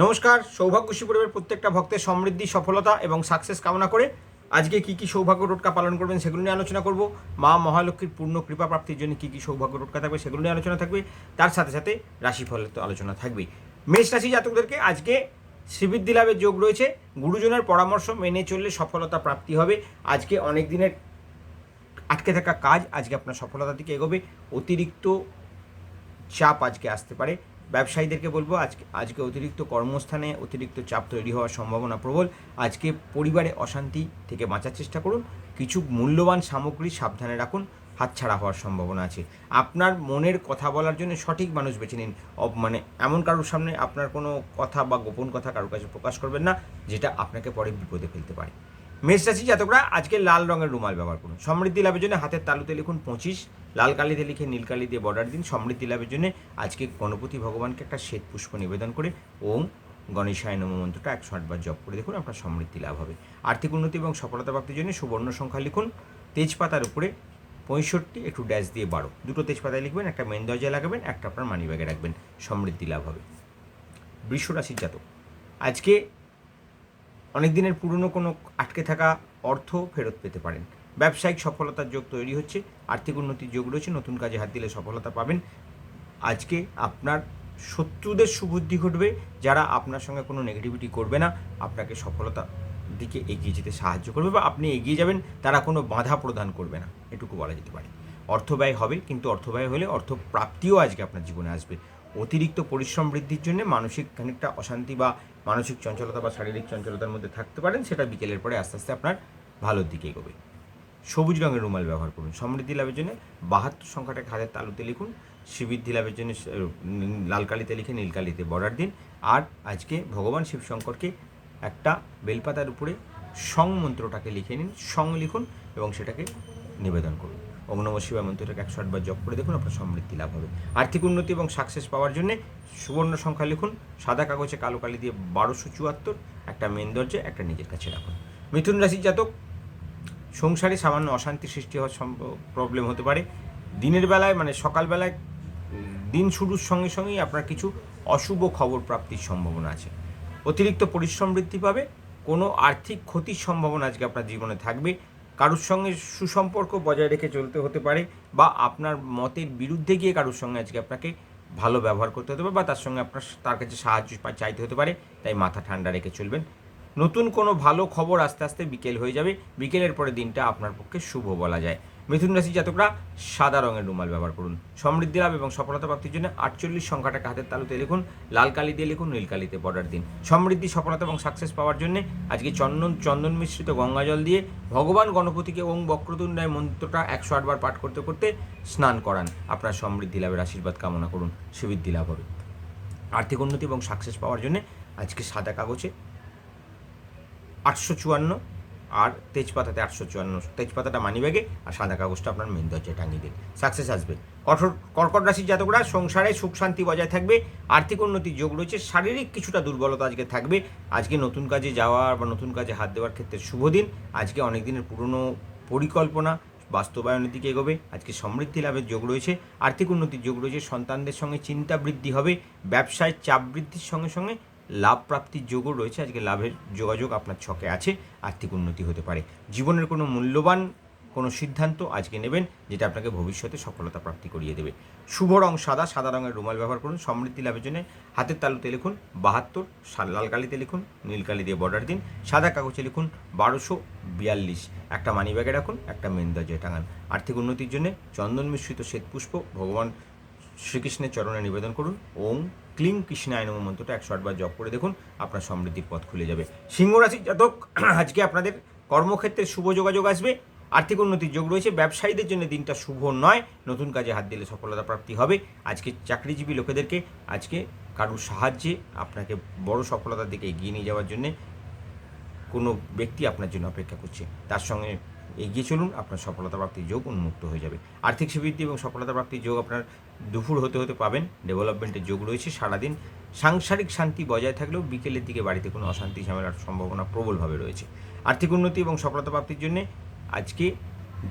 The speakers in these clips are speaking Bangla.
নমস্কার সৌভাগ্যশী পরিবারের প্রত্যেকটা ভক্তের সমৃদ্ধি, সফলতা এবং সাকসেস কামনা করে আজকে কি কি সৌভাগ্য টোটকা পালন করবেন সেগুলো নিয়ে আলোচনা করব। মা মহালক্ষ্মীর পূর্ণ কৃপা প্রাপ্তির জন্য কি কি সৌভাগ্য টোটকা থাকবে সেগুলো নিয়ে আলোচনা থাকবে। তার সাথে সাথে রাশিফলের তো আলোচনা থাকবেই। মেষ রাশি জাতকদেরকে আজকে শ্রীবৃদ্ধি লাভের যোগ রয়েছে। গুরুজনের পরামর্শ মেনে চললে সফলতা প্রাপ্তি হবে। আজকে অনেক দিনের আটকে থাকা কাজ, আজকে আপনার সফলতা দিকে এগোবে। অতিরিক্ত চাপ আজকে আসতে পারে। ব্যবসায়ীদেরকে বলব, আজকে আজকে অতিরিক্ত কর্মস্থানে অতিরিক্ত চাপ তৈরি হওয়ার সম্ভাবনা প্রবল। আজকে পরিবারে অশান্তি থেকে বাঁচার চেষ্টা করুন। কিছু মূল্যবান সামগ্রী সাবধানে রাখুন। হাতছাড়া হওয়ার সম্ভাবনা আছে। আপনার মনের কথা বলার জন্য সঠিক মানুষ বেছে নিন। মানে এমন কারোর সামনে আপনার কোনো কথা বা গোপন কথা কারোর কাছে প্রকাশ করবেন না, যেটা আপনাকে পরে বিপদে ফেলতে পারে। মেষ রাশি জাতকরা, আজকে লাল রঙের রুমাল ব্যবহার করুন। সমৃদ্ধি লাভের জন্য হাতের তালুতে লিখুন পঁচিশ, লাল কালিতে লিখে নীল কালি দিয়ে বর্ডার দিন। সমৃদ্ধি লাভের জন্য আজকে গণপতি ভগবানকে একটা শ্বেত পুষ্প নিবেদন করে ওম গণেশায় নম মন্ত্রটা একশো আটবার জপ করে দেখুন আপনার সমৃদ্ধি লাভ হবে। আর্থিক উন্নতি এবং সফলতা প্রাপ্তির জন্য সুবর্ণ সংখ্যা লিখুন। তেজপাতার উপরে পঁয়ষট্টি, একটু ড্যাশ দিয়ে বারো। দুটো তেজপাতায় লিখবেন, একটা মেন দরজায় লাগাবেন, একটা আপনার মানি ব্যাগে রাখবেন। সমৃদ্ধি লাভ হবে। বৃষ রাশির জাতক, আজকে অনেক দিনের পুরনো কোনো আটকে থাকা অর্থ ফেরত পেতে পারেন। ব্যবসায়িক সফলতার যোগ তৈরি হচ্ছে, আর্থিক উন্নতির যোগ রয়েছে, নতুন কাজে হাত দিলে সফলতা পাবেন। আজকে আপনার শত্রুদের সুবুদ্ধি ঘটবে, যারা আপনার সঙ্গে কোনো নেগেটিভিটি করবে না, আপনাকে সফলতার দিকে এগিয়ে যেতে সাহায্য করবে বা আপনি এগিয়ে যাবেন, তারা কোনো বাধা প্রদান করবে না, এটুকু বলা যেতে পারে। অর্থ ব্যয় হবে, কিন্তু অর্থ ব্যয় হলে অর্থ প্রাপ্তিও আজকে আপনার জীবনে আসবে। অতিরিক্ত পরিশ্রম বৃদ্ধির জন্য মানসিক খানিকটা অশান্তি বা মানসিক চঞ্চলতা বা শারীরিক চঞ্চলতার মধ্যে থাকতে পারেন, সেটা বিকেলের পরে আস্তে আস্তে আপনার ভালোর দিকে এগোবে। সবুজ রঙের রুমাল ব্যবহার করুন। সমৃদ্ধি লাভের জন্য বাহাত্তর সংখ্যাটাকে হাতের তালুতে লিখুন। শ্রীবৃদ্ধি লাভের জন্য লাল কালিতে লিখে নীল কালিতে বর্ডার দিন। আর আজকে ভগবান শিবশঙ্করকে একটা বেলপাতার উপরে সং মন্ত্রটাকে লিখে নিন, সং লিখুন এবং সেটাকে নিবেদন করুন। ওম নম শিবা মন্ত্রটাকে একশো আটবার জপ করে দেখুন আপনার সমৃদ্ধি লাভ হবে। আর্থিক উন্নতি এবং সাকসেস পাওয়ার জন্য সুবর্ণ সংখ্যা লিখুন, সাদা কাগজে কালো কালি দিয়ে বারোশো চুয়াত্তর, একটা মেন দরজে, একটা নিজের কাছে রাখুন। মিথুন রাশির জাতক, সংসারে সামান্য অশান্তি সৃষ্টি হওয়ার প্রবলেম হতে পারে। দিনের বেলায় মানে সকালবেলায়, দিন শুরুর সঙ্গে সঙ্গেই আপনার কিছু অশুভ খবর প্রাপ্তির সম্ভাবনা আছে। অতিরিক্ত পরিশ্রম বৃদ্ধি পাবে, কোনো আর্থিক ক্ষতির সম্ভাবনা আজকে আপনার জীবনে থাকবে। কারোর সঙ্গে সুসম্পর্ক বজায় রেখে চলতে হতে পারে বা আপনার মতের বিরুদ্ধে গিয়ে কারোর সঙ্গে আজকে আপনাকে ভালো ব্যবহার করতে হতে পারে বা তার সঙ্গে আপনার তার কাছে সাহায্য চাইতে হতে পারে, তাই মাথা ঠান্ডা রেখে চলবেন। নতুন কোনো ভালো খবর আস্তে আস্তে বিকেল হয়ে যাবে। বিকেলের পরে দিনটা আপনার পক্ষে শুভ বলা যায়। মিথুন রাশি জাতকরা সাদা রঙের রুমাল ব্যবহার করুন। সমৃদ্ধি লাভ এবং সফলতা প্রাপ্তির জন্য আটচল্লিশ সংখ্যাটাকে হাতের তালুতে লিখুন, লাল কালি দিয়ে লিখুন, নীল কালিতে বর্ডার দিন। সমৃদ্ধি, সফলতা এবং সাকসেস পাওয়ার জন্য আজকে চন্দন চন্দন মিশ্রিত গঙ্গা জল দিয়ে ভগবান গণপতিকে ওং বক্রতুণ্ডায় মন্ত্রটা একশো আটবার পাঠ করতে করতে স্নান করান। আপনার সমৃদ্ধি লাভের আশীর্বাদ কামনা করুন, সুবৃদ্ধি লাভ হবে। আর্থিক উন্নতি এবং সাকসেস পাওয়ার জন্য আজকে সাদা কাগজে আটশো চুয়ান্ন আর তেজপাতাতে আটশো চুয়ান্ন, তেজপাতাটা মানি ব্যাগে আর সাদা কাগজটা আপনার মেন দরজায় টাঙিয়ে দিন। সাকসেস আসবে। কঠোর, কর্কট রাশির জাতকরা সংসারে সুখ শান্তি বজায় থাকবে, আর্থিক উন্নতির যোগ রয়েছে, শারীরিক কিছুটা দুর্বলতা আজকে থাকবে। আজকে নতুন কাজে যাওয়ার বা নতুন কাজে হাত দেওয়ার ক্ষেত্রে শুভ দিন। আজকে অনেক দিনের পুরনো পরিকল্পনা, বাস্তবায়নের দিকে এগোবে। আজকে সমৃদ্ধি লাভের যোগ রয়েছে, আর্থিক উন্নতির যোগ রয়েছে, সন্তানদের সঙ্গে চিন্তা বৃদ্ধি হবে, ব্যবসায় চাপ বৃদ্ধির সঙ্গে সঙ্গে লাভ প্রাপ্তির যোগও রয়েছে। আজকে লাভের যোগাযোগ আপনার ছকে আছে। আর্থিক উন্নতি হতে পারে। জীবনের কোনো মূল্যবান কোনো সিদ্ধান্ত আজকে নেবেন, যেটা আপনাকে ভবিষ্যতে সফলতা প্রাপ্তি করিয়ে দেবে। শুভ রং সাদা সাদা রঙের রুমাল ব্যবহার করুন। সমৃদ্ধি লাভের জন্য হাতের তালুতে লিখুন বাহাত্তর লাল কালিতে লিখুন, নীল কালি দিয়ে বর্ডার দিন। সাদা কাগজে লিখুন বারোশো বিয়াল্লিশ। একটা মানি ব্যাগে রাখুন, একটা মেন দরজায় টাঙান। আর্থিক উন্নতির জন্য চন্দন মিশ্রিত শ্বেতপুষ্প ভগবান শ্রীকৃষ্ণের চরণে নিবেদন করুন। ওম ক্লিং কৃষ্ণায় নম মন্ত্রটা একশো আটবার জপ করে দেখুন, আপনার সমৃদ্ধির পথ খুলে যাবে। সিংহ রাশির জাতক, আজকে আপনাদের কর্মক্ষেত্রে শুভ যোগাযোগ আসবে, আর্থিক উন্নতির যোগ রয়েছে, ব্যবসায়ীদের জন্য দিনটা শুভ নয়, নতুন কাজে হাত দিলে সফলতা প্রাপ্তি হবে। আজকে চাকরিজীবী লোকেদেরকে, আজকে কারোর সাহায্যে আপনাকে বড় সফলতার দিকে এগিয়ে নিয়ে যাওয়ার জন্যে কোনো ব্যক্তি আপনার জন্য অপেক্ষা করছে। তার সঙ্গে এগিয়ে চলুন, আপনার সফলতা প্রাপ্তির যোগ উন্মুক্ত হয়ে যাবে। আর্থিক সুবৃদ্ধি এবং সফলতা প্রাপ্তির যোগ আপনার দুপুর হতে হতে পাবেন। ডেভেলপমেন্টের যোগ রয়েছে সারাদিন। সাংসারিক শান্তি বজায় থাকলেও বিকেলের দিকে বাড়িতে কোনো অশান্তি, ঝামেলার সম্ভাবনা প্রবলভাবে রয়েছে। আর্থিক উন্নতি এবং সফলতা প্রাপ্তির জন্য আজকে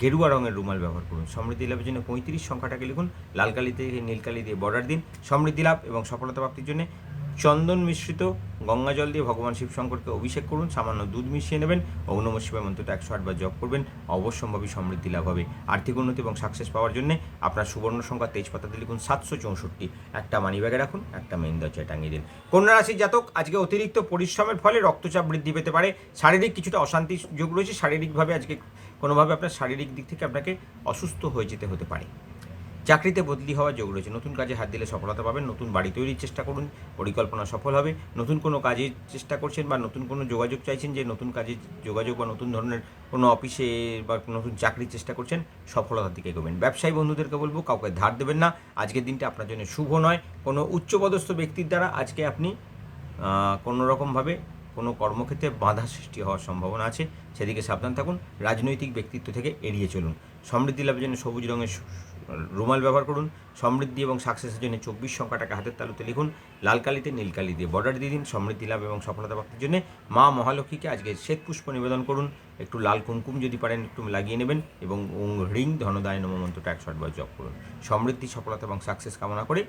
গেরুয়া রঙের রুমাল ব্যবহার করুন। সমৃদ্ধি লাভের জন্য পঁয়ত্রিশ সংখ্যাটাকে লিখুন। লাল কালিতে নীল কালি দিয়ে বর্ডার দিন। সমৃদ্ধি লাভ এবং সফলতা প্রাপ্তির জন্য চন্দন মিশ্রিত, গঙ্গা জল দিয়ে ভগবান শিব শঙ্করকে অভিষেক করুন, সামান্য দুধ মিশিয়ে নেবেন, ওম নম শিবায় মন্ত্রটা একশো আটবার জপ করবেন, অবশ্যম্ভাবী সমৃদ্ধি লাভ হবে। আর্থিক উন্নতি এবং সাকসেস পাওয়ার জন্য আপনার সুবর্ণ সংখ্যা তেজপাতাতে লিখুন সাতশো চৌষট্টি। একটা মানি ব্যাগে রাখুন, একটা মেন দরজায় টাঙিয়ে দিন। কন্যা রাশির জাতক, আজকে অতিরিক্ত পরিশ্রমের ফলে রক্তচাপ বৃদ্ধি পেতে পারে। শারীরিক কিছুটা অশান্তি যোগ রয়েছে, শারীরিকভাবে আজকে কোনোভাবে আপনার শারীরিক দিক থেকে আপনাকে অসুস্থ হয়ে যেতে হতে পারে। চাকরিতে বদলি হওয়ার যোগ রয়েছে। নতুন কাজে হাত দিলে সফলতা পাবেন, নতুন বাড়ি তৈরির চেষ্টা করুন, পরিকল্পনা সফল হবে, নতুন কোনো কাজের চেষ্টা করছেন বা নতুন কোনো যোগাযোগ চাইছেন যে নতুন কাজে যোগাযোগ বা নতুন ধরনের কোনো অফিসে বা নতুন চাকরির চেষ্টা করছেন, সফলতার দিকে এগোবেন। ব্যবসায়ী বন্ধুদেরকে বলব, কাউকে ধার দেবেন না। আজকের দিনটা আপনার জন্য শুভ নয়। কোনো উচ্চপদস্থ ব্যক্তির দ্বারা আজকে আপনি কোনো রকমভাবে কোনো কর্মক্ষেত্রে বাধা সৃষ্টি হওয়ার সম্ভাবনা আছে। সেদিকে সাবধান থাকুন। রাজনৈতিক ব্যক্তিত্ব থেকে এড়িয়ে চলুন। সমৃদ্ধি লাভের জন্য সবুজ রঙের রুমাল ব্যবহার করুন, সমৃদ্ধি এবং সাকসেসের জন্য চব্বিশ সংখ্যাটাকে হাতের তালুতে লিখুন, লাল কালিতে নীল কালি দিয়ে বর্ডার দিয়ে দিন, সমৃদ্ধি লাভ এবং সফলতা প্রাপ্তির জন্য মা মহালক্ষ্মীকে আজকে শ্বেত পুষ্প নিবেদন করুন। একটু লাল কুমকুম যদি পারেন, একটু লাগিয়ে নেবেন এবং হ্রিং ধনদায় নম একশো আটবার জপ করুন। সমৃদ্ধি, সফলতা এবং সাকসেস কামনা করে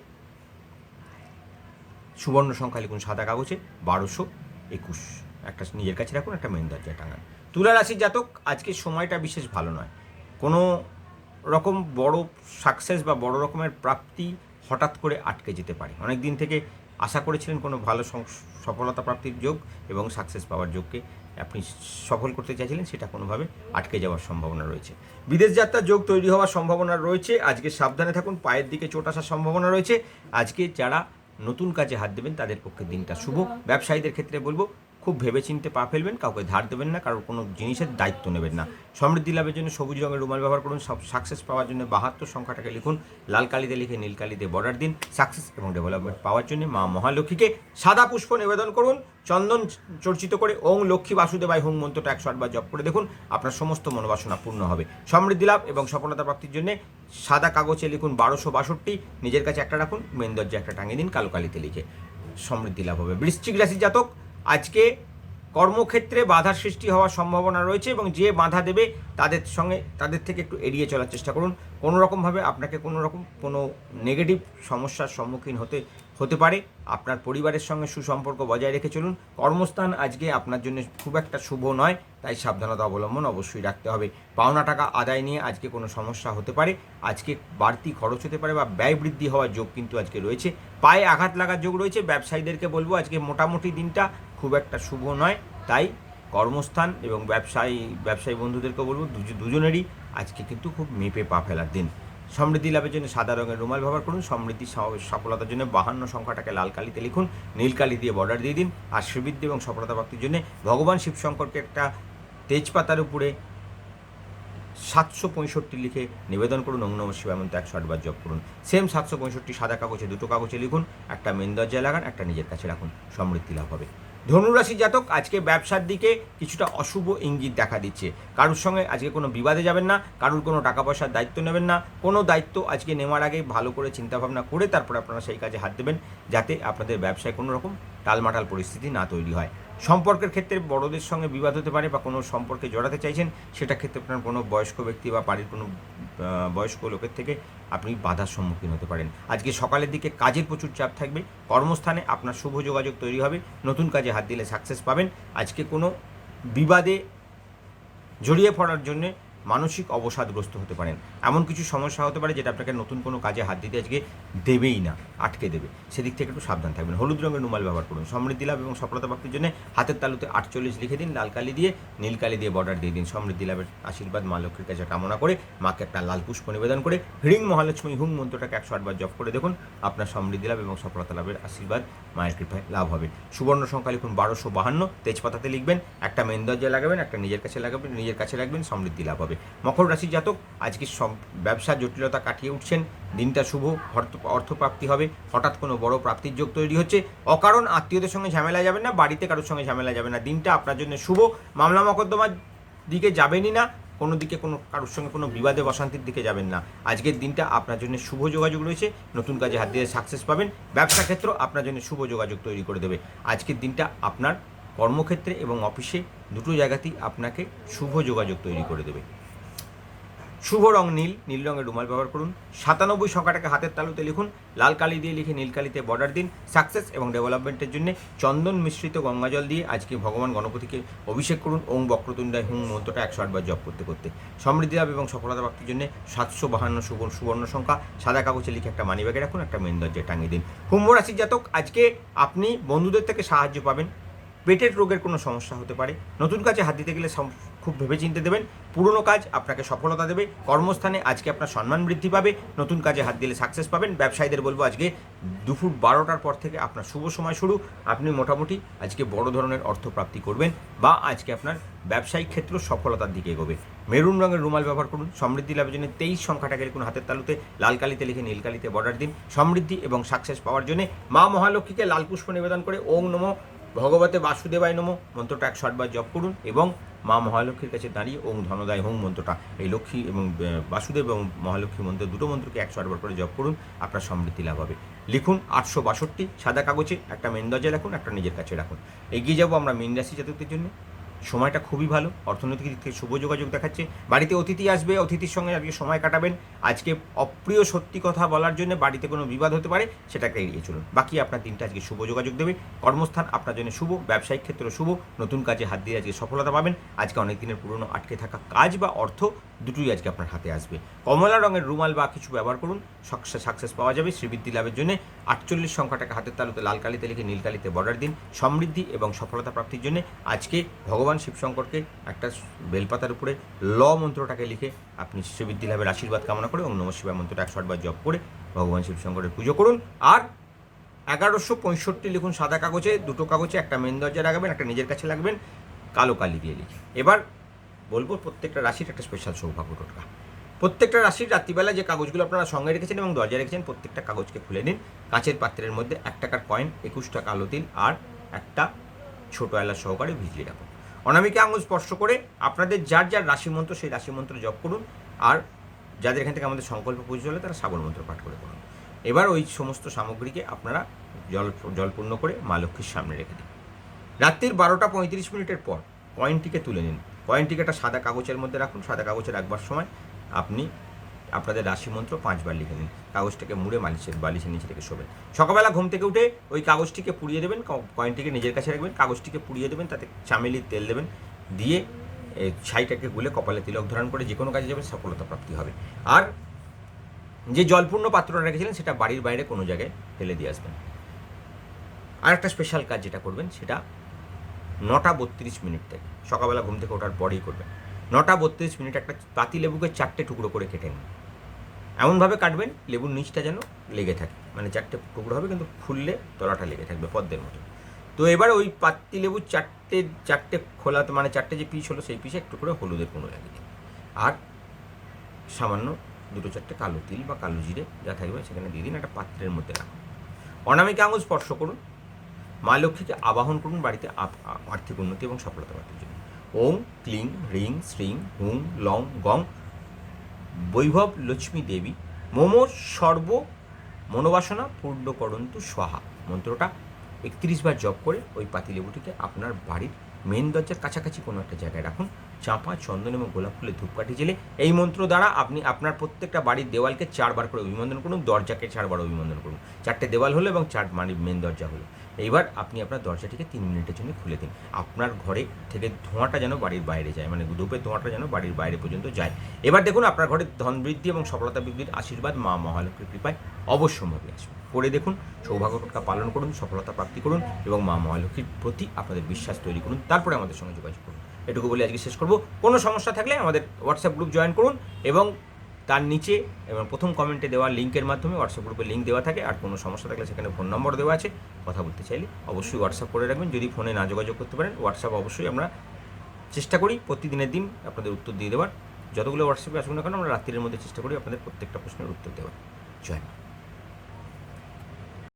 সুবর্ণ সংখ্যা লিখুন সাদা কাগজে, বারোশো একুশ। একটা নিজের কাছে রাখুন, একটা মেন দরজায় টাঙান। তুলা রাশির জাতক, আজকের সময়টা বিশেষ ভালো নয়। কোনো রকম বড় সাকসেস বা বড় রকমের প্রাপ্তি হঠাৎ করে আটকে যেতে পারে। অনেক দিন থেকে আশা করেছিলেন কোনো ভালো সফলতা প্রাপ্তির যোগ এবং সাকসেস পাওয়ার যোগকে আপনি সফল করতে চাইছিলেন, সেটা কোনোভাবে আটকে যাওয়ার সম্ভাবনা রয়েছে। বিদেশ যাত্রার যোগ তৈরি হওয়ার সম্ভাবনা রয়েছে। আজকে সাবধানে থাকুন, পায়ের দিকে চোট আসার সম্ভাবনা রয়েছে। আজকে যারা নতুন কাজে হাত দেবেন, তাদের পক্ষে দিনটা শুভ। ব্যবসায়ীদের ক্ষেত্রে বলব খুব ভেবেচিন্তে পা ফেলবেন, কাউকে ধার দেবেন না, কারোর কোনো জিনিসের দায়িত্ব নেবেন না। সমৃদ্ধি লাভের জন্য সবুজ রঙের রুমাল ব্যবহার করুন, সব সাকসেস পাওয়ার জন্য বাহাত্তর সংখ্যাটাকে লিখুন, লাল কালিতে লিখে নীল কালিতে বর্ডার দিন সাকসেস এবং ডেভেলপমেন্ট পাওয়ার জন্য মা মহালক্ষ্মীকে সাদা পুষ্প নিবেদন করুন, চন্দন চর্চিত করে ওং লক্ষ্মী বাসুদেবাই হুম মন্ত্রটা একশো আটবার জপ করে দেখুন, আপনার সমস্ত মনোবাসনা পূর্ণ হবে। সমৃদ্ধি লাভ এবং সফলতা প্রাপ্তির জন্য সাদা কাগজে লিখুন বারোশো বাষট্টি, নিজের কাছে একটা রাখুন, মেন দরজা একটা টাঙিয়ে দিন, কালো কালিতে লিখে। সমৃদ্ধি লাভ হবে। বৃশ্চিক রাশি জাতক আজকে কর্মক্ষেত্রে বাধার সৃষ্টি হওয়ার সম্ভাবনা রয়েছে এবং যে বাধা দেবে তাদের সঙ্গে, তাদের থেকে একটু এড়িয়ে চলার চেষ্টা করুন। কোনো রকমভাবে আপনাকে কোনো রকম কোনো নেগেটিভ সমস্যার সম্মুখীন হতে হতে পারে। আপনার পরিবারের সঙ্গে সুসম্পর্ক বজায় রেখে চলুন। কর্মস্থান আজকে আপনার জন্য খুব একটা শুভ নয়, তাই সাবধানতা অবলম্বন অবশ্যই রাখতে হবে। পাওনা টাকা আদায় নিয়ে আজকে কোনো সমস্যা হতে পারে। আজকে বাড়তি খরচ হতে পারে বা ব্যয় বৃদ্ধি হওয়ার যোগ কিন্তু আজকে রয়েছে। পায়ে আঘাত লাগার যোগ রয়েছে। ব্যবসায়ীদেরকে বলব আজকে মোটামুটি দিনটা খুব একটা শুভ নয়, তাই কর্মস্থান এবং ব্যবসায়ী ব্যবসায়ী বন্ধুদেরকে বলব, দুজ- দুজনেরই আজকে কিন্তু খুব মেপে পা ফেলার দিন। সমৃদ্ধি লাভের জন্য সাদা রঙের রুমাল ব্যবহার করুন। সমৃদ্ধি সফলতার জন্য বাহান্ন সংখ্যাটাকে লাল কালিতে লিখুন। নীল কালি দিয়ে বর্ডার দিয়ে দিন। আর শ্রীবৃদ্ধি এবং সফলতা প্রাপ্তির জন্য ভগবান শিবশঙ্করকে একটা তেজপাতার উপরে সাতশো পঁয়ষট্টি লিখে নিবেদন করুন। ওম নমঃ মন্ত্র একশো আটবার জপ করুন। সেম সাতশো পঁয়ষট্টি সাদা কাগজে দুটো কাগজে লিখুন। একটা মেন দরজায় লাগান, একটা নিজের কাছে রাখুন। সমৃদ্ধি লাভ হবে। ধনুরাশি জাতক আজকে ব্যবসার দিকে কিছুটা অশুভ ইঙ্গিত দেখা দিচ্ছে। কারোর সঙ্গে আজকে কোনো বিবাদে যাবেন না, কারোর কোনো টাকা পয়সার দায়িত্ব নেবেন না, কোনো দায়িত্ব আজকে নেওয়ার আগে ভালো করে চিন্তাভাবনা করে তারপরে আপনারা সেই কাজে হাত দেবেন, যাতে আপনাদের ব্যবসায় কোনো রকম টালমাটাল পরিস্থিতি না তৈরি হয়। সম্পর্কের ক্ষেত্রে বড়দের সঙ্গে বিবাদ হতে পারে বা কোনো সম্পর্কে জড়াতে চাইছেন, সেটা ক্ষেত্রে আপনার কোনো বয়স্ক ব্যক্তি বা বাড়ির কোনো বয়স্ক লোকের থেকে আপনি বাধার সম্মুখীন হতে পারেন। আজকে সকালের দিকে কাজের প্রচুর চাপ থাকবে, কর্মস্থানে আপনার শুভ যোগাযোগ তৈরি হবে, নতুন কাজে হাত দিলে সাকসেস পাবেন। আজকে কোনো বিবাদে জড়িয়ে পড়ার জন্যে মানসিক অবসাদগ্রস্ত হতে পারেন। এমন কিছু সমস্যা হতে পারে যেটা আপনাকে নতুন কোনো কাজে হাত দিতে আজকে দেবেই না, আটকে দেবে। সেদিক থেকে একটু সাবধান থাকবেন। হলুদ রঙের রুমাল ব্যবহার করুন। সমৃদ্ধি লাভ এবং সফলতা প্রাপ্তির জন্য হাতের তালুতে আটচল্লিশ লিখে দিন, লাল কালি দিয়ে, নীল কালি দিয়ে বর্ডার দিয়ে দিন। সমৃদ্ধি লাভের আশীর্বাদ মা লক্ষ্মীর কাছে কামনা করে মাকে একটা লাল পুষ্প নিবেদন করে হ্রিং মহালক্ষ্মী হুম মন্ত্রটাকে একশো আটবার জপ করে দেখুন, আপনার সমৃদ্ধি লাভ এবং সফলতা লাভের আশীর্বাদ মায়ের কৃপায় লাভ হবে। সুবর্ণ সংখ্যা লিখুন বারোশো বাহান্ন, তেজপাতাতে লিখবেন, একটা মেন দরজায় লাগাবেন, একটা নিজের কাছে লাগাবেন, নিজের কাছে রাখবেন, সমৃদ্ধি লাভ হবে। মকর রাশি জাতক, আজকে সব ব্যবসা জটিলতা কাটিয়ে উঠছেন। দিনটা শুভ, অর্থ- অর্থপ্রাপ্তি হবে। হঠাৎ কোনো বড় প্রাপ্তির যোগ তৈরি হচ্ছে। অকারণ আত্মীয়দের সঙ্গে ঝামেলা যাবে না, বাড়িতে কারোর সঙ্গে ঝামেলা যাবে না। দিনটা আপনার জন্য শুভ। মামলা মকদ্দমার দিকে যাবেনই না। কোনো দিকে কোনো, কারোর সঙ্গে কোনো বিবাদে অশান্তির দিকে যাবেন না। আজকের দিনটা আপনার জন্য শুভ যোগাযোগ রয়েছে। নতুন কাজে হাত দিয়ে সাকসেস পাবেন। ব্যবসা ক্ষেত্র আপনার জন্য শুভ যোগাযোগ তৈরি করে দেবে। আজকের দিনটা আপনার কর্মক্ষেত্রে এবং অফিসে দুটো জায়গাতেই আপনাকে শুভ যোগাযোগ তৈরি করে দেবে। শুভ রং নীল নীল রঙের রুমাল ব্যবহার করুন। সাতানব্বই সংখ্যাটাকে হাতের তালুতে লিখুন, লাল কালি দিয়ে লিখে নীল কালিতে বর্ডার দিন। সাকসেস এবং ডেভেলপমেন্টের জন্য চন্দন মিশ্রিত গঙ্গাজল দিয়ে আজকে ভগবান গণপতিকে অভিষেক করুন ওং বক্রতুণ্ডায় হুম মন্ত্রটা একশো আটবার জপ করতে করতে। সমৃদ্ধি লাভ এবং সফলতা প্রাপ্তির জন্য সাতশো বাহান্ন সুবর্ণ সুবর্ণ সংখ্যা, সাদা কাগজে লিখে একটা মানি ব্যাগে রাখুন, একটা মেন দরজায় টাঙিয়ে দিন। কুম্ভ রাশির জাতক, আজকে আপনি বন্ধুদের থেকে সাহায্য পাবেন। পেটের রোগের কোনো সমস্যা হতে পারে। নতুন কাজে হাত দিতে গেলে খুব ভেবেচিন্তে দেবেন। পুরনো কাজ আপনাকে সফলতা দেবে। কর্মস্থানে আজকে আপনার সম্মান বৃদ্ধি পাবে। নতুন কাজে হাত দিলে সাকসেস পাবেন। ব্যবসায়ীদের বলব আজকে দুপুর বারোটার পর থেকে আপনার শুভ সময় শুরু। আপনি মোটামুটি আজকে বড় ধরনের অর্থপ্রাপ্তি করবেন বা আজকে আপনার ব্যবসায়িক ক্ষেত্র সফলতার দিকে এগোবে। মেরুন রঙের রুমাল ব্যবহার করুন। সমৃদ্ধি লাভের জন্য তেইশ সংখ্যাটাকে লিখুন হাতের তালুতে লাল কালিতে লিখে নীল কালিতে বর্ডার দিন। সমৃদ্ধি এবং সাকসেস পাওয়ার জন্য মা মহালক্ষ্মীকে লাল পুষ্প নিবেদন করে ওং নমো ভগবতে বাসুদেবায় নমো, মন্ত্রটা এক আটবার জপ করুন এবং মা মহালক্ষ্মীর কাছে দাঁড়িয়ে ওং ধনদায় হোং মন্ত্রটা। এই লক্ষ্মী এবং বাসুদেব এবং মহালক্ষ্মী মন্ত্র দুটো মন্ত্রকে একশো আটবার করে জপ করুন, আপনার সমৃদ্ধি লাভ হবে। লিখুন আটশো বাষট্টি, সাদা কাগজে একটা মেন দরজায় রাখুন, একটা নিজের কাছে রাখুন। এগিয়ে যাব আমরা মেন রাশি জাতকদের জন্য। সময়টা খুবই ভালো, অর্থনৈতিক দিক থেকে শুভ যোগাযোগ দেখাচ্ছে। বাড়িতে অতিথি আসবে, অতিথির সঙ্গে আজকে সময় কাটাবেন। আজকে অপ্রিয় সত্যি কথা বলার জন্য বাড়িতে কোনো বিবাদ হতে পারে, সেটাকে এড়িয়ে চলুন। বাকি আপনার দিনটা আজকে শুভ যোগাযোগ দেবে। কর্মস্থান আপনার জন্য শুভ, ব্যবসায়িক ক্ষেত্রে শুভ, নতুন কাজে হাত দিয়ে আজকে সফলতা পাবেন। আজকে অনেক দিনের পুরনো আটকে থাকা কাজ বা অর্থ দুটোই আজকে আপনার হাতে আসবে। কমলা রঙের রুমাল বা কিছু ব্যবহার করুন সাকসেস পাওয়া যাবে শ্রীবৃদ্ধি লাভের জন্য। আটচল্লিশ সংখ্যাটাকে হাতের তালুতে লাল কালিতে লিখে নীল কালিতে বর্ডার দিন। সমৃদ্ধি এবং সফলতা প্রাপ্তির জন্য আজকে ভগবান শিবশঙ্করকে একটা বেলপাতার উপরে ল মন্ত্রটাকে লিখে আপনি শ্রীবৃদ্ধি লাভের আশীর্বাদ কামনা করে এবং নম শিবায় মন্ত্রটা একশো আটবার জপ করে ভগবান শিবশঙ্করের পুজো করুন। আর এগারোশো পঁয়ষট্টি লিখুন সাদা কাগজে, দুটো কাগজে, একটা মেন দরজা রাখবেন একটা নিজের কাছে লাগবেন, কালো কালি দিয়ে লিখে। এবার বলব প্রত্যেকটা রাশির একটা স্পেশাল সৌভাগ্য টোটকা। প্রত্যেকটা রাশির রাত্রিবেলা যে কাগজগুলো আপনারা সঙ্গে রেখেছেন এবং দরজায় রেখেছেন, প্রত্যেকটা কাগজকে খুলে নিন। কাঁচের পাত্রের মধ্যে এক টাকার কয়েন একুশ টাকা আলো তিল আর একটা ছোটো এলাচ সহকারে ভিজিয়ে রাখুন। অনামিকা আঙুল স্পর্শ করে আপনাদের যার যার রাশি মন্ত্র সেই রাশি মন্ত্র জপ করুন। আর যাদের এখান থেকে আমাদের সংকল্প পুজো হলে তারা সাগর মন্ত্র পাঠ করে করুন। এবার ওই সমস্ত সামগ্রীকে আপনারা জল, জলপূর্ণ করে মা লক্ষ্মীর সামনে রেখে দিন। রাত্রির বারোটা পঁয়ত্রিশ মিনিটের পর কয়েনটিকে তুলে নিন। কয়েনটিকে একটা সাদা কাগজের মধ্যে রাখুন। সাদা কাগজে রাখবার সময় আপনি আপনাদের রাশি মন্ত্র পাঁচবার লিখে নিন। কাগজটাকে মুড়ে মালিশের বালিশের নিচে রেখে শোবেন। সকালবেলা ঘুম থেকে উঠে ওই কাগজটিকে পুড়িয়ে দেবেন কয়েনটিকে নিজের কাছে রাখবেন, কাগজটিকে পুড়িয়ে দেবেন, তাতে চামেলির তেল দেবেন, দিয়ে ছাইটাকে গুলে কপালে তিলক ধারণ করে যে কোনো কাজে যাবেন, সফলতা প্রাপ্তি হবে। আর যে জলপূর্ণ পাত্রটা রেখেছিলেন, সেটা বাড়ির বাইরে কোনো জায়গায় ফেলে দিয়ে আসবেন। আর একটা স্পেশাল কাজ যেটা করবেন, সেটা নটা বত্রিশ মিনিট থেকে, সকালবেলা ঘুম থেকে ওঠার পরেই করবেন। নটা বত্রিশ মিনিট একটা পাতি লেবুকে চারটে টুকরো করে কেটে নিন। এমনভাবে কাটবেন, লেবুর নিচটা যেন লেগে থাকে। মানে চারটে টুকরো হবে, কিন্তু ফুললে তলাটা লেগে থাকবে পদ্মের মতো। তো এবার ওই পাতি লেবুর চারটে চারটে খোলা মানে চারটে যে পিস হলো, সেই পিসে একটু করে হলুদের কোনো লাগিয়ে দিন। আর সামান্য দুটো চারটে কালো তিল বা কালো জিরে যা থাকবে সেখানে দিয়ে দিন, একটা পাত্রের মধ্যে রাখুন। অনামিকা আঙুল স্পর্শ করুন। মা লক্ষ্মীকে আবাহন করুন বাড়িতে আর্থিক উন্নতি এবং সফলতা প্রাপ্তির জন্য ওম, ক্লিং রিং শ্রিং, হুং, লং, গং বৈভব লক্ষ্মী দেবী। মোমো সর্ব মনোবাসনা পূর্ণ করন্তু স্বাহা। মন্ত্রটা একত্রিশ বার জপ করে ওই পাতিলেবুটিকে আপনার বাড়ির মেন দরজার কাছাকাছি কোনো একটা জায়গায় রাখুন। চাঁপা, চন্দন এবং গোলাপ ফুলের ধূপকাঠি জেলে এই মন্ত্র দ্বারা আপনি আপনার প্রত্যেকটা বাড়ির দেওয়ালকে চারবার করে অভিমন্ত্রণ করুন, দরজাকে চারবার অভিমন্ত্রণ করুন। চারটে দেওয়াল হলো এবং চার মানে মেন দরজা হলো। এইবার আপনি আপনার দরজাটিকে তিন মিনিটের জন্য খুলে দিন। আপনার ঘরে থেকে ধোঁয়াটা যেন বাড়ির বাইরে যায় মানে ধূপের ধোঁয়াটা যেন বাড়ির বাইরে পর্যন্ত যায়। এবার দেখুন আপনার ঘরে ধন বৃদ্ধি এবং সফলতা বৃদ্ধির আশীর্বাদ মা মহালক্ষ্মীর কৃপায় অবশ্যম্ভাবী আসবে। করে দেখুন সৌভাগ্য পালন করুন, সফলতা প্রাপ্তি করুন এবং মা মহালক্ষ্মীর প্রতি আপনাদের বিশ্বাস তৈরি করুন। তারপরে আমাদের সঙ্গে যোগাযোগ করুন। এটুকু বলে আজকে শেষ করব। কোনো সমস্যা থাকলে আমাদের হোয়াটসঅ্যাপ গ্রুপ জয়েন করুন এবং তার নিচে এবং প্রথম কমেন্টে দেওয়া লিঙ্কের মাধ্যমে হোয়াটসঅ্যাপ গ্রুপে লিঙ্ক দেওয়া থাকে। আর কোনো সমস্যা থাকলে সেখানে ফোন নম্বর দেওয়া আছে। কথা বলতে চাইলে অবশ্যই হোয়াটসঅ্যাপ করে রাখবেন। যদি ফোনে না যোগাযোগ করতে পারেন হোয়াটসঅ্যাপ অবশ্যই আমরা চেষ্টা করি প্রতিদিনের দিন আপনাদের উত্তর দিয়ে দেওয়ার। যতগুলো হোয়াটসঅ্যাপে আসুন না কেন, আমরা রাত্রির মধ্যে চেষ্টা করি আপনাদের প্রত্যেকটা প্রশ্নের উত্তর দেওয়ার। জয়।